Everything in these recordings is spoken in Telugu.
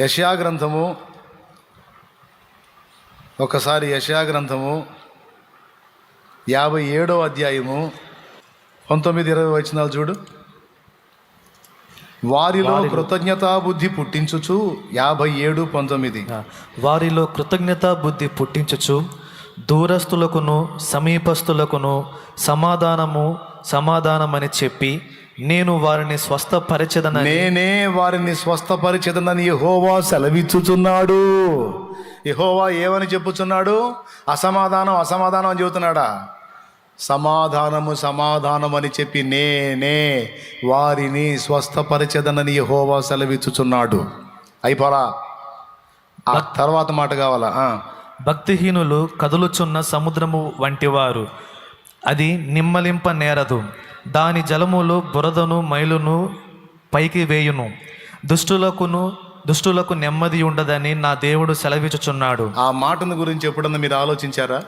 యషయా గ్రంథము ఒకసారి యషయా గ్రంథము యాభై ఏడో అధ్యాయము పంతొమ్మిది ఇరవై వచనాలు చూడు. వారిలో కృతజ్ఞతా బుద్ధి పుట్టించుచు యాభై ఏడు పంతొమ్మిది. వారిలో కృతజ్ఞత బుద్ధి పుట్టించుచు దూరస్తులకును సమీపస్తులకును సమాధానము సమాధానమని చెప్పి నేను వారిని స్వస్థపరచదనని. నేనే వారిని స్వస్థపరిచేదనని యెహోవా సెలవిచ్చుచున్నాడు. యెహోవా ఏమని చెప్పుచున్నాడు? అసమాధానం అసమాధానం అని చెబుతున్నాడా? సమాధానము సమాధానం అని చెప్పి నేనే వారిని స్వస్థపరిచేదనని యెహోవా సెలవిచ్చుచున్నాడు. అయిపోలా ఆ తర్వాత మాట కావాలా. భక్తిహీనులు కదులుచున్న సముద్రము వంటివారు. అది నిమ్మలింప నేరదు. దాని జలములు బురదను మైలును పైకి వేయును. దుష్టులకును దుష్టులకు నెమ్మది ఉండదని నా దేవుడు సెలవిచుచున్నాడు ఆ మాటను గురించి ఎప్పుడన్నా మీరు ఆలోచించారా?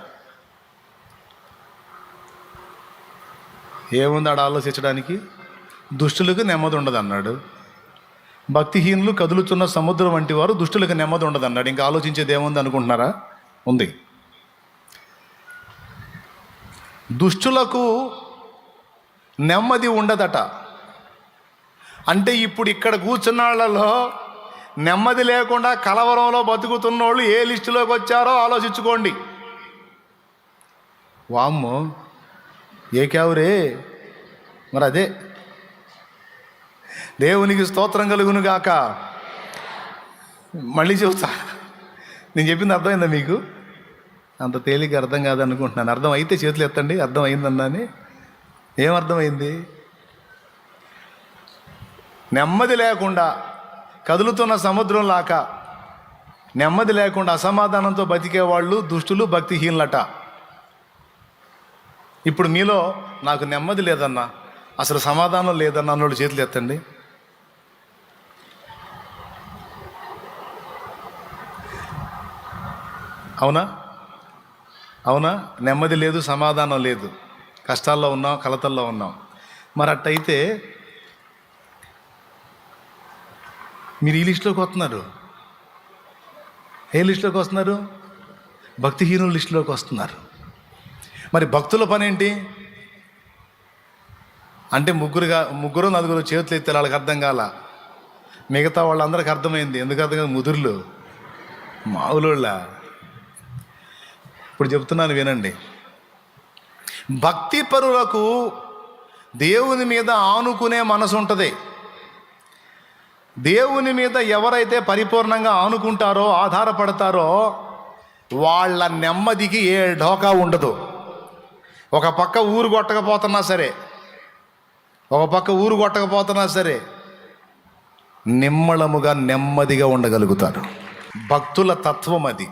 ఏముంది ఆడ ఆలోచించడానికి? దుష్టులకు నెమ్మది ఉండదు అన్నాడు భక్తిహీనులు కదులుతున్న సముద్రం వంటి వారు దుష్టులకు నెమ్మది ఉండదు అన్నాడు ఇంకా ఆలోచించేది ఏముంది అనుకుంటున్నారా? ఉంది. దుష్టులకు నెమ్మది ఉండదట. అంటే ఇప్పుడు ఇక్కడ కూర్చున్న వాళ్ళలో నెమ్మది లేకుండా కలవరంలో బతుకుతున్న వాళ్ళు ఏ లిస్టులోకి వచ్చారో ఆలోచించుకోండి. వామ్మో ఏ క్యావురే? మరి అదే. దేవునికి స్తోత్రం కలుగును గాక. మళ్ళీ చెబుతా. నేను చెప్పింది అర్థమైందా మీకు? అంత తేలిక అర్థం కాదనుకుంటున్నాను. అర్థం అయితే చేతులు ఎత్తండి అర్థం అయిందన్నాని. ఏమర్థమైంది? నెమ్మది లేకుండా కదులుతున్న సముద్రం లాక నెమ్మది లేకుండా అసమాధానంతో బతికే వాళ్ళు దుష్టులు భక్తిహీనులట. ఇప్పుడు మీలో నాకు నెమ్మది లేదన్నా అసలు సమాధానం లేదన్నా అన్నోళ్ళు చేతులు ఎత్తండి. అవునా? అవునా? నెమ్మది లేదు సమాధానం లేదు. కష్టాల్లో ఉన్నాం కలతల్లో ఉన్నాం. మరి అట్టయితే మీరు ఈ లిస్టులోకి వస్తున్నారు. ఏ లిస్టులోకి వస్తున్నారు? భక్తిహీనుల లిస్టులోకి వస్తున్నారు. మరి భక్తుల పని ఏంటి అంటే ముగ్గురుగా ముగ్గురు నలుగురు చేతులు ఎత్తే వాళ్ళకి అర్థం కాల. మిగతా వాళ్ళందరికీ అర్థమైంది. ఎందుకు అర్థం కాదు? ముదురులు. మావులోళ్ళ. ఇప్పుడు చెప్తున్నాను వినండి. భక్తి పరులకు దేవుని మీద ఆనుకునే మనసు ఉంటుంది. దేవుని మీద ఎవరైతే పరిపూర్ణంగా ఆనుకుంటారో ఆధారపడతారో వాళ్ళ నెమ్మదికి ఏ ఢోకా ఉండదు. ఒక పక్క ఊరు కొట్టకపోతున్నా సరే ఒక పక్క ఊరు కొట్టకపోతున్నా సరే నిమ్మళముగా నెమ్మదిగా ఉండగలుగుతారు. భక్తుల తత్వం అది.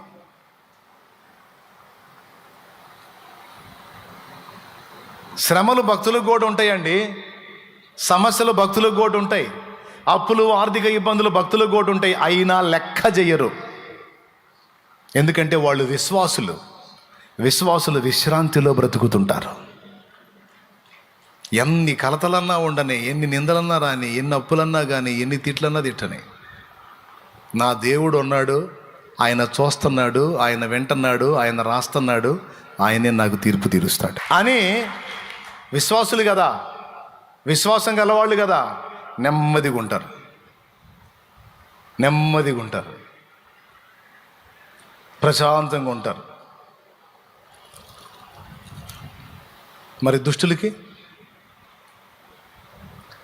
శ్రమలు భక్తులకు కూడా ఉంటాయండి. సమస్యలు భక్తులకు కూడా ఉంటాయి. అప్పులు ఆర్థిక ఇబ్బందులు భక్తులకు కూడా ఉంటాయి. అయినా లెక్క చేయరు ఎందుకంటే వాళ్ళు విశ్వాసులు. విశ్వాసులు విశ్రాంతిలో బ్రతుకుతుంటారు. ఎన్ని కలతలన్నా ఉండని ఎన్ని నిందలన్నా రాని ఎన్ని అప్పులన్నా కానీ ఎన్ని తిట్లన్నా తిట్టని. నా దేవుడు ఉన్నాడు ఆయన చూస్తున్నాడు ఆయన వింటున్నాడు ఆయన రాస్తున్నాడు ఆయనే నాకు తీర్పు తీరుస్తాడు. అని విశ్వాసులు కదా. విశ్వాసం గలవాళ్ళు కదా. నెమ్మదిగా ఉంటారు. నెమ్మదిగా ఉంటారు. ప్రశాంతంగా ఉంటారు. మరి దుష్టులకి?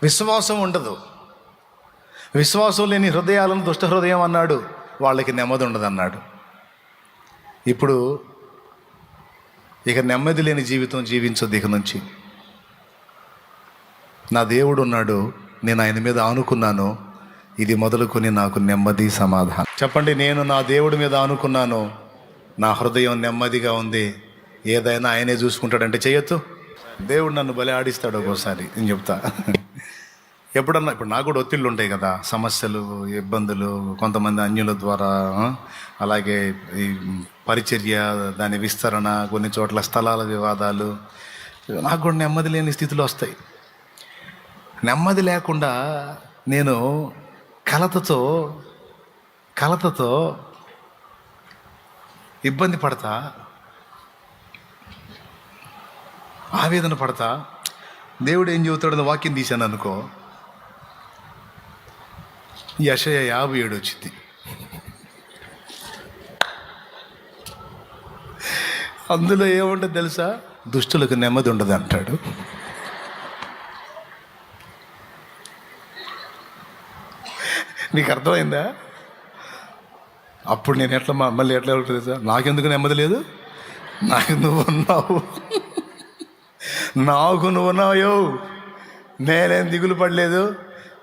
విశ్వాసం ఉండదు. విశ్వాసం లేని హృదయాలను దుష్ట హృదయం అన్నాడు. వాళ్ళకి నెమ్మది ఉండదు అన్నాడు. ఇప్పుడు ఇక నెమ్మది లేని జీవితం జీవించొద్దు ఇక నుంచి. నా దేవుడు ఉన్నాడు నేను ఆయన మీద ఆనుకున్నాను ఇది మొదలుకొని నాకు నెమ్మది సమాధానం. చెప్పండి నేను నా దేవుడి మీద ఆనుకున్నాను నా హృదయం నెమ్మదిగా ఉంది ఏదైనా ఆయనే చూసుకుంటాడంటే చేయొచ్చు దేవుడు నన్ను బలి ఆడిస్తాడు ఒక్కోసారి నేను చెప్తా. ఎప్పుడన్నా ఇప్పుడు నాకు కూడా ఒత్తిళ్ళు ఉంటాయి కదా సమస్యలు ఇబ్బందులు కొంతమంది అన్యుల ద్వారా అలాగే ఈ పరిచర్య దాని విస్తరణ కొన్ని చోట్ల స్థలాల వివాదాలు నాకు కూడా నెమ్మది లేని స్థితిలో వస్తాయి. నెమ్మది లేకుండా నేను కలతతో కలతతో ఇబ్బంది పడతా ఆవేదన పడతా. దేవుడు ఏం చెబుతాడో? వాక్యం తీశాను అనుకో. యశయ యాభై ఏడు వచ్చింది. అందులో ఏముంటుంది తెలుసా? దుష్టులకు నెమ్మది ఉండదు అంటాడు నీకు అర్థమైందా? అప్పుడు నేను ఎట్లా మళ్ళీ ఎట్లా ఉంటుంది సార్ నాకెందుకు నెమ్మది లేదు? నాకు నువ్వు ఉన్నావు. నాకు నువ్వు ఉన్నావు. నేనేం దిగులు పడలేదు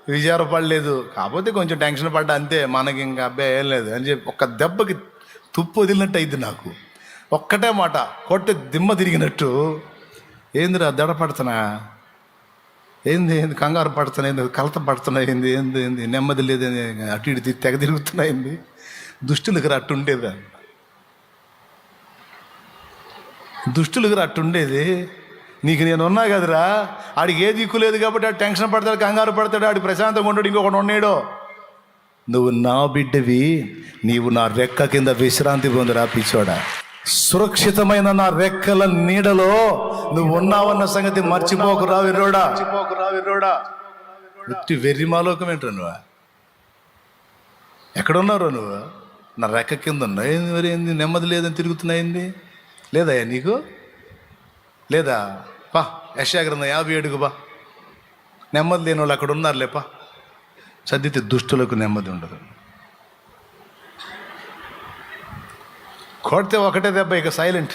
విచార పడలేదు కాకపోతే కొంచెం టెన్షన్ పడ్డా అంతే. మనకి ఇంకా అబ్బాయి ఏం లేదు అని చెప్పి ఒక్క దెబ్బకి తుప్పు వదిలినట్టు అయింది నాకు. ఒక్కటే మాట కొట్టి దిమ్మ తిరిగినట్టు. ఏందిరా దడపడుతున్నా? ఏంది ఏంది కంగారు పడుతున్నాయి కలత పడుతున్నాయింది ఏంది ఏంది ఏంది నెమ్మది లేదని అటు ఇటు తెగ తిరుగుతున్నాయి దుష్టుల దగ్గర అట్టు ఉండేదా దుష్టులకు రా అట్టు ఉండేది నీకు నేను ఉన్నా కదరా ఆడికి ఏ దిక్కు లేదు కాబట్టి ఆడు టెన్షన్ పడతాడు కంగారు పడతాడు ఆడి ప్రశాంతంగా ఉండడు ఇంకొకటి ఉన్నాడో నువ్వు నా బిడ్డవి నీవు నా రెక్క కింద విశ్రాంతి పొందురా పిచ్చోడా. సురక్షితమైన నా రెక్కల నీడలో నువ్వు ఉన్నావన్న సంగతి మర్చిపోకురా విరోడా విర్రోడా ఉట్టి వెర్రి మాలోకం ఏంట్రా నువ్వు? నువ్వు? నా రెక్క కింద ఉన్నాయి మరి ఏంది? నెమ్మది లేదని తిరుగుతున్నాయింది లేదయ్యా నీకు? లేదా? పా యశాగ్రంథం యాభై ఏడుకు బా నెమ్మది లేని వాళ్ళు అక్కడ ఉన్నారులే పా. చదివితే దుష్టులకు నెమ్మది ఉండదు. కొడితే ఒకటే దెబ్బ ఇక సైలెంట్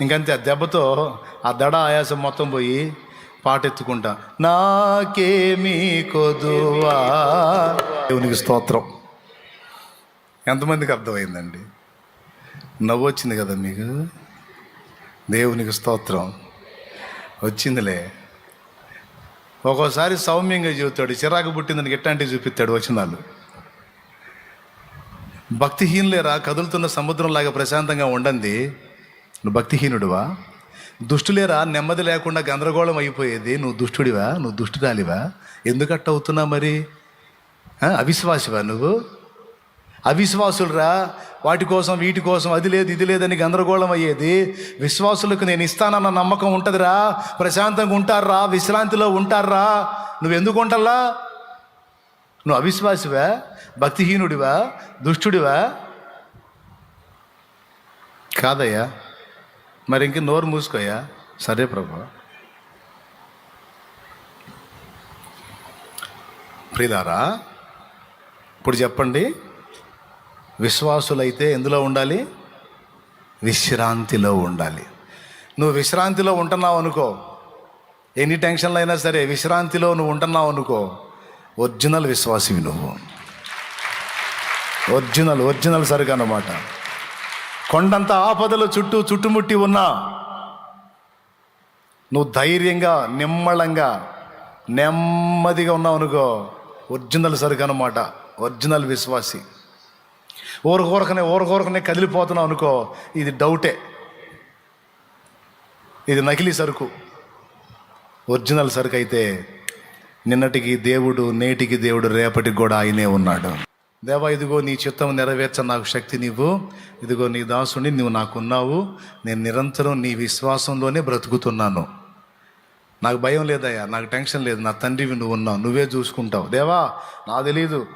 ఇంకంతే ఆ దెబ్బతో ఆ దడ ఆయాసం మొత్తం పోయి పాటెత్తుకుంటా నాకేమీ కొదువా? దేవునికి స్తోత్రం. ఎంతమందికి అర్థమైందండి? నవ్వు వచ్చింది కదా మీకు? దేవునికి స్తోత్రం. వచ్చిందిలే. ఒక్కోసారి సౌమ్యంగా చెబుతాడు చిరాకు పుట్టిందని ఎట్లాంటివి చూపిస్తాడు? వచనాలు భక్తిహీనులేరా? కదులుతున్న సముద్రంలాగా ప్రశాంతంగా ఉండండి. నువ్వు భక్తిహీనుడువా? దుష్టులేరా? నెమ్మది లేకుండా గందరగోళం అయిపోయేది. నువ్వు దుష్టుడివా? నువ్వు దుష్టురాలివా? ఎందుకట్ట అవుతున్నా మరి? అవిశ్వాసివా నువ్వు? అవిశ్వాసులరా? వాటి కోసం వీటి కోసం అది లేదు ఇది లేదని గందరగోళం అయ్యేది. విశ్వాసులకు నేను ఇస్తానన్న నమ్మకం ఉంటుందిరా. ప్రశాంతంగా ఉంటారా? విశ్రాంతిలో ఉంటారా? నువ్వు ఎందుకు ఉంటల్లా నువ్వు అవిశ్వాసివా? భక్తిహీనుడివా? దుష్టుడివా? కాదయ్యా. మరి ఇంక నోరు మూసుకోయా? సరే ప్రభు. ప్రియులారా ఇప్పుడు చెప్పండి విశ్వాసులైతే ఎందులో ఉండాలి? విశ్రాంతిలో ఉండాలి. నువ్వు విశ్రాంతిలో ఉంటున్నావు అనుకో ఎన్ని టెన్షన్లు అయినా సరే విశ్రాంతిలో నువ్వు ఉంటున్నావు అనుకో ఒరిజినల్ విశ్వాసివి నువ్వు. ఒరిజినల్ ఒరిజినల్ సరుకు అన్నమాట. కొండంత ఆపదలు చుట్టూ చుట్టుముట్టి ఉన్నా నువ్వు ధైర్యంగా నిమ్మళంగా నెమ్మదిగా ఉన్నావు అనుకో ఒరిజినల్ సరుకు అనమాట ఒరిజినల్ విశ్వాసి. ఊరకూరకనే ఊరకూరకనే కదిలిపోతున్నావు అనుకో ఇది డౌటే. ఇది నకిలీ సరుకు. ఒరిజినల్ సరుకు అయితే నిన్నటికి దేవుడు నేటికి దేవుడు రేపటికి కూడా ఆయనే ఉన్నాడు. దేవా ఇదిగో నీ చిత్తం నెరవేర్చ నాకు శక్తి నీవు. ఇదిగో నీ దాసుని నువ్వు నాకున్నావు. నేను నిరంతరం నీ విశ్వాసంలోనే బ్రతుకుతున్నాను. నాకు భయం లేదయ్యా నాకు టెన్షన్ లేదు. నా తండ్రివి నువ్వు ఉన్నావు నువ్వే చూసుకుంటావు. దేవా నా తెలీదు.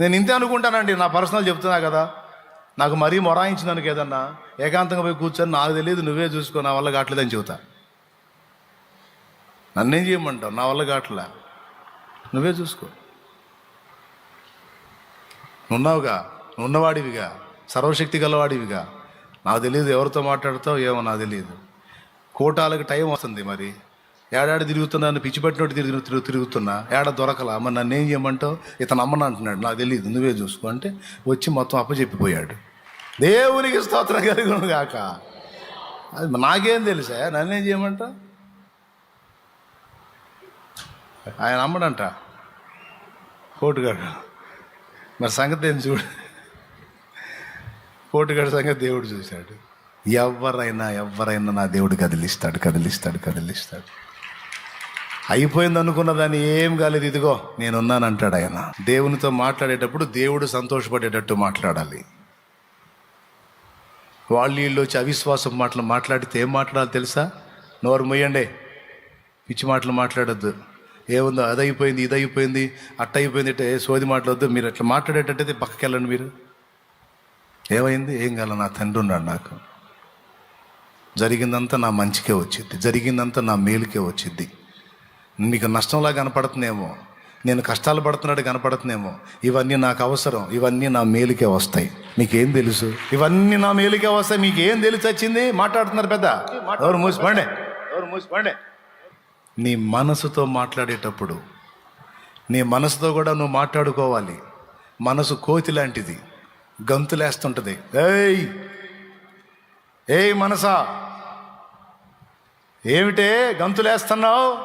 నేను ఇంతే అనుకుంటానండి నా పర్సనల్ చెప్తున్నా కదా. నాకు మరీ మొరాయించినందుకు ఏదన్నా ఏకాంతంగా పోయి కూర్చొని నాకు తెలియదు నువ్వే చూసుకో నా వల్ల కావట్లేదని చెబుతా. నన్నేం చేయమంటావు? నా వల్ల కావట్లే? నువ్వే చూసుకో. నున్నావుగా నున్నవాడివిగా సర్వశక్తి గలవాడివిగా. నాకు తెలియదు ఎవరితో మాట్లాడతావు ఏమో నాకు తెలియదు కోటాలకు టైం వస్తుంది మరి. ఏడాది తిరుగుతున్నాను పిచ్చిపెట్టినట్టు తిరిగి తిరుగు తిరుగుతున్నా. ఏడ దొరకలా? మరి నన్ను ఏం చేయమంటావు? ఇతను అమ్మను అంటున్నాడు నాకు తెలియదు నువ్వే చూసుకో అంటే వచ్చి మొత్తం అప్పచెప్పిపోయాడు. దేవునికి స్తోత్రం కలిగిన కాక అది నాకేం తెలుసా? నన్నేం చేయమంటావు? ఆయన అమ్మడంట. కోటుగాడు మరి సంగతి ఏం చూడు. కోటుగాడి సంగతి దేవుడు చూశాడు. ఎవరైనా ఎవరైనా నా దేవుడు కదిలిస్తాడు కదిలిస్తాడు కదిలిస్తాడు. అయిపోయింది అనుకున్న దాన్ని ఏం కాలేదు ఇదిగో నేనున్నాను అంటాడు ఆయన. దేవునితో మాట్లాడేటప్పుడు దేవుడు సంతోషపడేటట్టు మాట్లాడాలి. వాళ్ళు వీళ్ళు వచ్చి అవిశ్వాసం మాటలు మాట్లాడితే ఏం మాట్లాడాలి తెలుసా? నోరు మొయ్యండి పిచ్చి మాటలు మాట్లాడొద్దు. ఏముందో అది అయిపోయింది ఇది అయిపోయింది అట్ట అయిపోయింది ఏ సోది మాట్లాడద్దు మీరు అట్లా మాట్లాడేటట్టయితే పక్కకి వెళ్ళండి మీరు. ఏమైంది? ఏం కాల నా తండ్రి ఉన్నాడు నాకు. జరిగిందంతా నా మంచికే వచ్చింది జరిగిందంతా నా మేలుకే వచ్చింది. నీకు నష్టంలా కనపడుతుందేమో నేను కష్టాలు పడుతున్నాడు కనపడుతుందేమో ఇవన్నీ నాకు అవసరం ఇవన్నీ నా మేలుకే వస్తాయి. మీకేం తెలుసు? ఇవన్నీ నా మేలుకే వస్తాయి మీకేం తెలిసి? వచ్చింది? మాట్లాడుతున్నారు పెద్ద. ఎవరు మూసిపోండి ఎవరు మూసిపోండి నీ మనసుతో మాట్లాడేటప్పుడు నీ మనసుతో కూడా నువ్వు మాట్లాడుకోవాలి. మనసు కోతి లాంటిది గంతులేస్తుంటుంది. ఏయ్! ఏయ్ మనసా! ఏమిటే గంతులేస్తున్నావు?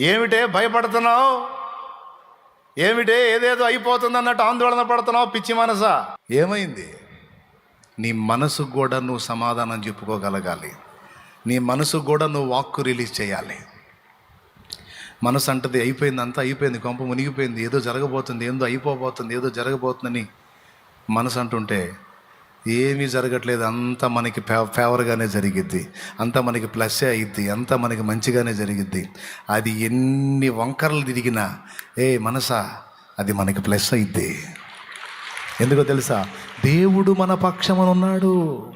ఏమిటే భయపడుతున్నావు? ఏమిటే ఏదేదో అయిపోతుంది అన్నట్టు ఆందోళన పడుతున్నావు పిచ్చి మనసా? ఏమైంది? నీ మనసుకు కూడా నువ్వు సమాధానం చెప్పుకోగలగాలి. నీ మనసుకు కూడా నువ్వు వాక్కు రిలీజ్ చేయాలి. మనసు అంటది అయిపోయింది అంతా అయిపోయింది కొంప మునిగిపోయింది ఏదో జరగబోతుంది ఏదో అయిపోబోతుంది ఏదో జరగబోతుందని మనసు అంటుంటే ఏమీ జరగట్లేదు అంతా మనకి ఫే ఫేవర్గానే జరిగిద్ది అంతా మనకి ప్లస్సే అయిద్ది అంతా మనకి మంచిగానే జరిగిద్ది. అది ఎన్ని వంకరలు తిరిగినా ఏ మనసా అది మనకి ప్లస్ అయిద్ది. ఎందుకో తెలుసా? దేవుడు మన పక్షమని ఉన్నాడు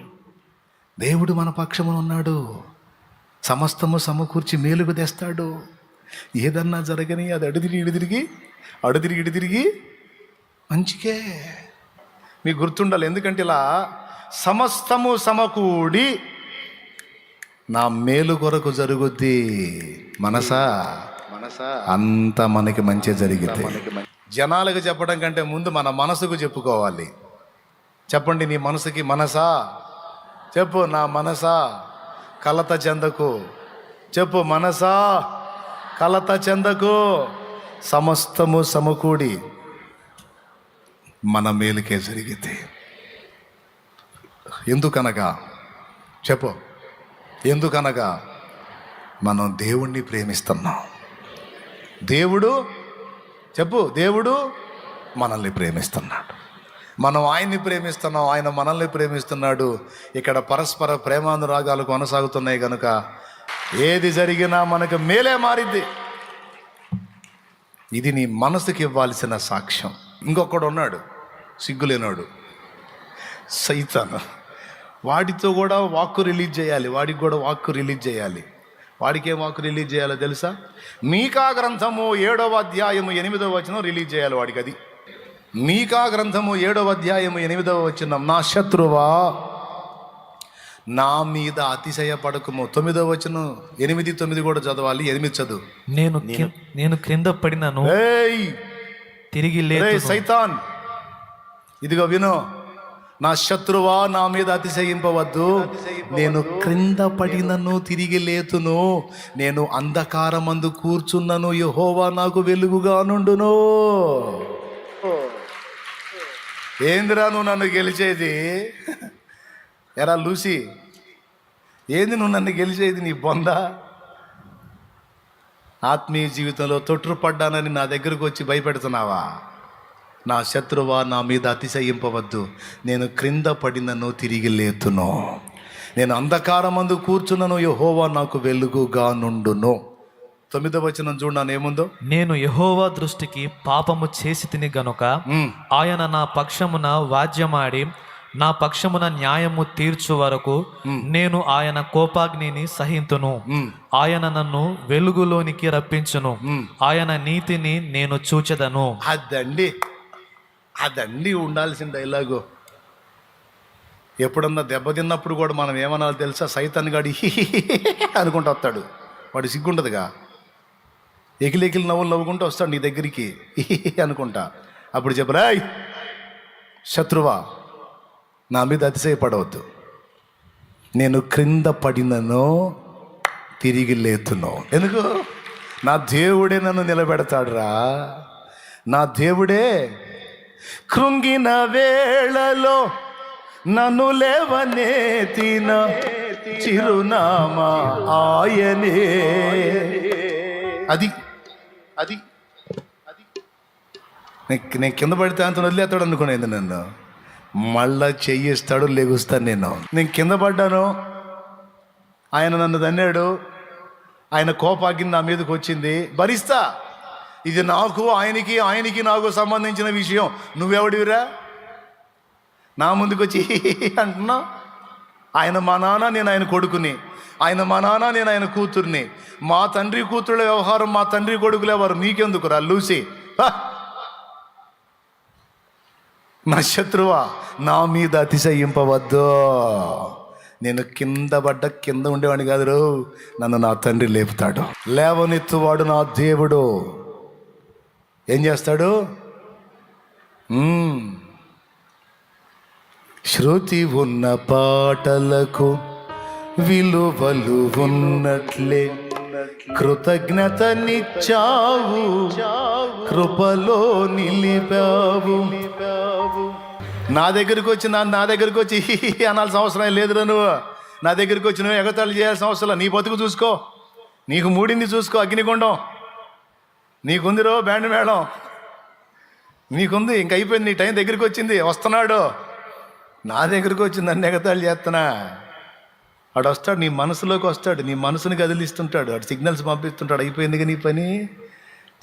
దేవుడు మన పక్షమున ఉన్నాడు. సమస్తము సమకూర్చి మేలుకు తెస్తాడు. ఏదన్నా జరగని అది అడుదిరిగి ఇడు తిరిగి అడుదిరిగి ఇడు తిరిగి మంచికే. మీకు గుర్తుండాలి ఎందుకంటే ఇలా సమస్తము సమకూడి నా మేలు కొరకు జరుగుద్ది. మనసా? మనసా? అంత మనకి మంచి జరిగింది జనాలకు చెప్పడం కంటే ముందు మన మనసుకు చెప్పుకోవాలి. చెప్పండి నీ మనసుకి మనసా? చెప్పు నా మనసా కలత చెందకు. చెప్పు మనసా కలత చెందకు. సమస్తము సమకూడి మన మేలుకే జరిగితే ఎందుకనగా? చెప్పు. ఎందుకనగా? మనం దేవుణ్ణి ప్రేమిస్తున్నాం. దేవుడు చెప్పు దేవుడు మనల్ని ప్రేమిస్తున్నాడు. మనం ఆయన్ని ప్రేమిస్తున్నాం ఆయన మనల్ని ప్రేమిస్తున్నాడు. ఇక్కడ పరస్పర ప్రేమానురాగాలు కొనసాగుతున్నాయి కనుక ఏది జరిగినా మనకు మేలే మారిద్ది. ఇది నీ మనసుకి ఇవ్వాల్సిన సాక్ష్యం. ఇంకొకడు ఉన్నాడు సిగ్గులేనాడు. సైతాను. వాడితో కూడా వాక్కు రిలీజ్ చేయాలి వాడికి కూడా వాక్కు రిలీజ్ చేయాలి. వాడికి ఏం వాక్కు రిలీజ్ చేయాలో తెలుసా? మీకా గ్రంథము ఏడవ అధ్యాయము ఎనిమిదవ వచనం రిలీజ్ చేయాలి వాడికి అది మీకా గ్రంథము ఏడవ అధ్యాయము ఎనిమిదవ వచనం నా శత్రువా నా మీద అతిశయపడకము. తొమ్మిదవ వచనం ఎనిమిది తొమ్మిది కూడా చదవాలి ఎనిమిది చదువు. నేను నేను క్రింద పడినను. ఏయ్! తిరిగి సైతాన్! ఇదిగో విను. నా శత్రువా నా మీద అతిశయింపవద్దు. నేను క్రింద పడినను తిరిగి లేతును. నేను అంధకారమందు కూర్చున్నను. యహోవా నాకు వెలుగుగా నుండును ఏందిరా నువ్వు నన్ను గెలిచేది? ఎరా లూసి ఏంది నువ్వు నన్ను గెలిచేది నీ బొంద? ఆత్మీయ జీవితంలో తొట్టుపడ్డానని నా దగ్గరకు వచ్చి భయపెడుతున్నావా? నా శత్రువా నా మీద అతిశయింపవద్దు. నేను క్రింద పడినను తిరిగి లేతును. నేను అంధకారమందు కూర్చున్నను యహోవా నాకు వెలుగుగా నుండును తొమ్మిదో వచనం చూడన్నాను ఏముందో? నేను యహోవా దృష్టికి పాపము చేసి తిని గనుక ఆయన నా పక్షమున వాద్యమాడి నా పక్షమున న్యాయము తీర్చు వరకు నేను ఆయన కోపాగ్నిని సహింతును. ఆయన నన్ను వెలుగులోనికి రప్పించును. ఆయన నీతిని నేను చూచెదను. అదండి. అదండి ఉండాల్సిన డైలాగు. ఎప్పుడన్నా దెబ్బతిన్నప్పుడు కూడా మనం ఏమనాలో తెలుసా? సైతాన్ గాడి అనుకుంటూ వస్తాడు. వాడు సిగ్గుండదుగా? ఎగిలెగిలి నవ్వులు నవ్వుకుంటూ వస్తాడు నీ దగ్గరికి. అనుకుంటా. అప్పుడు చెప్పరా శత్రువా నా మీద అతిశయపడవద్దు. నేను క్రింద పడినను తిరిగి లేతును. ఎందుకు? నా దేవుడే నన్ను నిలబెడతాడురా. నా దేవుడే కృంగిన వేళలో నన్ను లేవనెత్తిన చిరునామా ఆయనే. అది అది. అది. నేను నేను కింద పడితే అంత వదిలేస్తాడు అనుకునేది నన్ను? మళ్ళా చెయ్యిస్తాడు లెగుస్తాను నేను నేను కింద పడ్డాను. ఆయన నన్ను తన్నాడు. ఆయన కోపాగ్ని నా మీదకి వచ్చింది. భరిస్తా. ఇది నాకు ఆయనకి ఆయనకి నాకు సంబంధించిన విషయం. నువ్వెవడివిరా? నా ముందుకు వచ్చి అంటున్నావు? ఆయన మా నాన్న నేను ఆయన కొడుకుని. ఆయన మా నాన్న నేను ఆయన కూతుర్ని. మా తండ్రి కూతురుల వ్యవహారం మా తండ్రి కొడుకులు ఎవరు నీకెందుకురా లూసి? నా శత్రువా నా మీద అతిశయింపవద్దు. నేను కింద పడ్డ కింద ఉండేవాడిని కాదు నన్ను నా తండ్రి లేపుతాడు. లేవనెత్తువాడు నా దేవుడు. ఏం చేస్తాడు? శృతి ఉన్న పాటలకు విలువలు ఉన్నట్లే. కృతజ్ఞతనిచ్చావు. కృపలో నిలిపావు. నా దగ్గరికి వచ్చి నా నా దగ్గరికి వచ్చి అనాల్సిన అవసరం లేదురా నువ్వు. నా దగ్గరికి వచ్చి నువ్వు ఎగతాళి చేయాల్సిన అవసరం నీ బతుకు చూసుకో. నీకు మూడింది చూసుకో అగ్నిగుండం. నీకుందిరో బ్యాండ్ మేడం. నీకుంది ఇంక అయిపోయింది నీ టైం దగ్గరికి వచ్చింది వస్తున్నాడు. నా దగ్గరికి వచ్చింది నన్ను ఎగతాళి చేస్తున్నా. వాడు వస్తాడు నీ మనసులోకి వస్తాడు నీ మనసుని కదిలిస్తుంటాడు వాడు సిగ్నల్స్ పంపిస్తుంటాడు అయిపోయిందిగా నీ పని?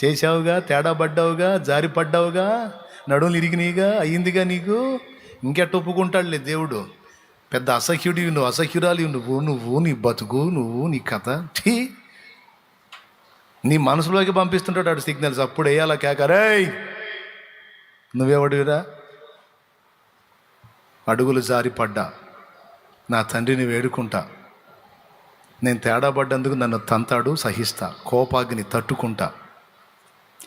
చేశావుగా తేడా పడ్డావుగా జారి పడ్డావుగా నడుములు ఇరిగినాయిగా అయ్యిందిగా నీకు? ఇంకెట్ట ఒప్పుకుంటాడులే దేవుడు. పెద్ద అసహ్యుడివి నువ్వు అసహ్యురాలి నువ్వు నువ్వు నీ బతుకు నువ్వు నీ కథ. ఠీ నీ మనసులోకి పంపిస్తుంటాడు వాడు సిగ్నల్స్ అప్పుడు వేయాలా కేకరేయ్ నువ్వెవడివిరా? అడుగులు జారి పడ్డా. నా తండ్రిని వేడుకుంటా. నేను తేడా పడ్డందుకు నన్ను తంతాడు సహిస్తా. కోపాగ్ని తట్టుకుంటా.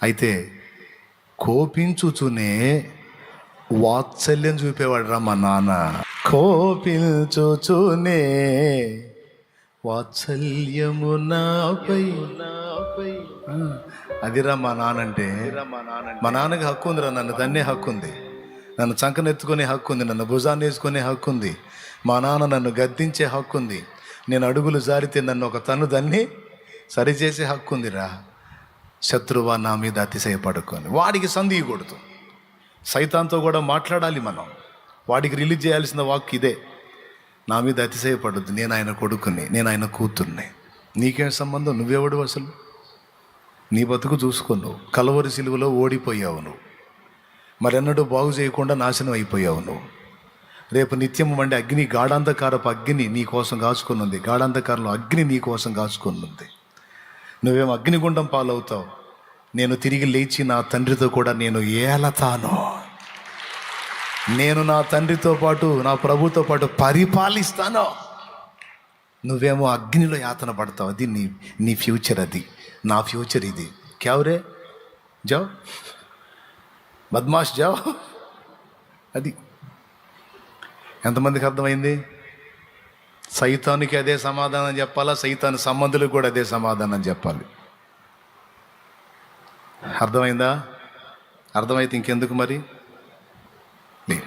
అయితే కోపించుచునే వాత్సల్యం చూపేవాడు రా మా నాన్న. కోపించుచునే వాత్సల్యము నాపై. అదిరా మా నాన్నంటే. మా నాన్నకి హక్కు ఉందిరా నన్ను తన్నే హక్కు ఉంది. నన్ను చంకనెత్తుకునే హక్కు ఉంది నన్ను భుజాన్ని వేసుకునే హక్కు ఉంది. మా నాన్న నన్ను గద్దించే హక్కు ఉంది. నేను అడుగులు జారితే నన్ను ఒక తను దాన్ని సరిచేసే హక్కు ఉందిరా. శత్రువా నా మీద అతిశయపడుకొని వాడికి సంధి కొడుతూ. సైతాంతో కూడా మాట్లాడాలి మనం. వాడికి రిలీజ్ చేయాల్సిన వాక్ ఇదే. నా మీద అతిశయపడద్దు నేను ఆయన కొడుకుని నేను ఆయన కూతుర్ని. నీకేం సంబంధం? నువ్వెవడు అసలు? నీ బతుకు చూసుకున్నావు కలవరి సిలువలో ఓడిపోయావు నువ్వు. మరెన్నడూ బాగు చేయకుండా నాశనం అయిపోయావు నువ్వు. రేపు నిత్యం వండి అగ్ని గాఢాంధకారపు అగ్ని నీ కోసం కాచుకుని ఉంది గాఢాంధకారంలో అగ్ని నీ కోసం కాచుకుని ఉంది నువ్వేం అగ్నిగుండం పాలవుతావు. నేను తిరిగి లేచి నా తండ్రితో కూడా నేను ఏలతాను. నేను నా తండ్రితో పాటు నా ప్రభుతో పాటు పరిపాలిస్తాను. నువ్వేమో అగ్నిలో యాతన పడతావు. అది నీ నీ ఫ్యూచర్ అది. నా ఫ్యూచర్ ఇది. క్యావరే? జావ్? బద్మాష్ జావ్. అది. ఎంతమందికి అర్థమైంది? సైతానికి అదే సమాధానం చెప్పాలా? సైతాన్ సంబంధులకు కూడా అదే సమాధానం చెప్పాలి. అర్థమైందా? అర్థమైతే ఇంకెందుకు మరి? లే.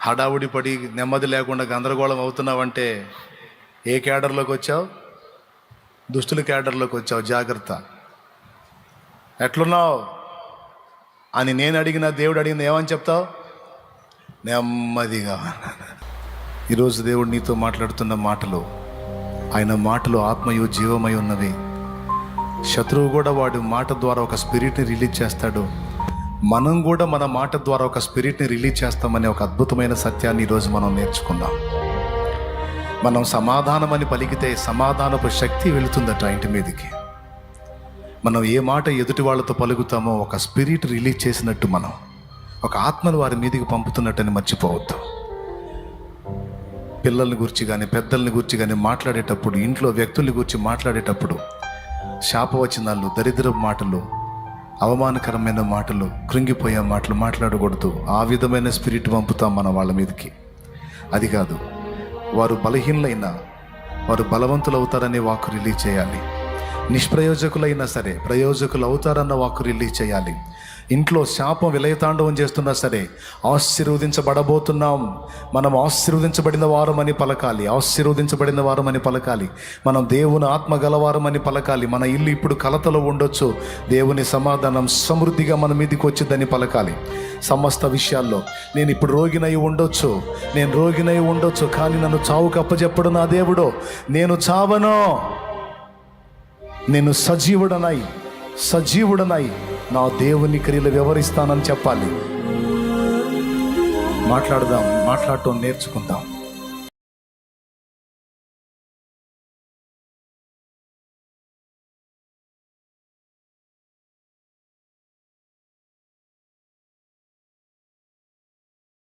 హడావుడి పడి నెమ్మది లేకుండా గందరగోళం అవుతున్నావంటే ఏ క్యాడర్లోకి వచ్చావు? దుస్తుల క్యాడర్లోకి వచ్చావు. జాగ్రత్త. ఎట్లున్నావు? అని నేను అడిగిన దేవుడు అడిగింది ఏమని చెప్తావు? నెమ్మదిగా. ఈరోజు దేవుడు నీతో మాట్లాడుతున్న మాటలు ఆయన మాటలు ఆత్మయు జీవమై ఉన్నవి. శత్రువు కూడా వాడి మాట ద్వారా ఒక స్పిరిట్ని రిలీజ్ చేస్తాడు. మనం కూడా మన మాట ద్వారా ఒక స్పిరిట్ని రిలీజ్ చేస్తామనే ఒక అద్భుతమైన సత్యాన్ని ఈరోజు మనం నేర్చుకుందాం మనం సమాధానం అని పలికితే సమాధానపు శక్తి వెళుతుందట ఇంటి మీదకి. మనం ఏ మాట ఎదుటి వాళ్ళతో పలుకుతామో ఒక స్పిరిట్ రిలీజ్ చేసినట్టు మనం ఒక ఆత్మను వారి మీదకి పంపుతున్నట్టని మర్చిపోవద్దు. పిల్లల్ని గురించి కానీ పెద్దల్ని గురించి కానీ మాట్లాడేటప్పుడు ఇంట్లో వ్యక్తుల్ని గురించి మాట్లాడేటప్పుడు శాపవచనాలు దరిద్ర మాటలు అవమానకరమైన మాటలు కృంగిపోయే మాటలు మాట్లాడకూడదు. ఆ విధమైన స్పిరిట్ పంపుతాం మనం వాళ్ళ మీదకి. అది కాదు వారు బలహీనలైన వారు బలవంతులు అవుతారనే వాకు రిలీజ్ చేయాలి. నిష్ప్రయోజకులైనా సరే ప్రయోజకులు అవుతారన్న వాకు రిలీజ్ చేయాలి. ఇంట్లో శాపం విలయతాండవం చేస్తున్నా సరే ఆశీర్వదించబడబోతున్నాం. మనం ఆశీర్వదించబడిన వారమని పలకాలి ఆశీర్వదించబడిన వారమని పలకాలి. మనం దేవుని ఆత్మ గలవారమని పలకాలి. మన ఇల్లు ఇప్పుడు కలతలో ఉండొచ్చు. దేవుని సమాధానం సమృద్ధిగా మన మీదకి వచ్చిందని పలకాలి. సమస్త విషయాల్లో నేను ఇప్పుడు రోగినై ఉండొచ్చు. నేను రోగినై ఉండొచ్చు. కానీ నన్ను చావుకు అప్పచెప్పడు నా దేవుడు. నేను చావనో. నేను సజీవుడనై సజీవుడనై నా దేవుని క్రియలు వివరిస్తానని చెప్పాలి. మాట్లాడదాం మాట్లాడటం నేర్చుకుందాం.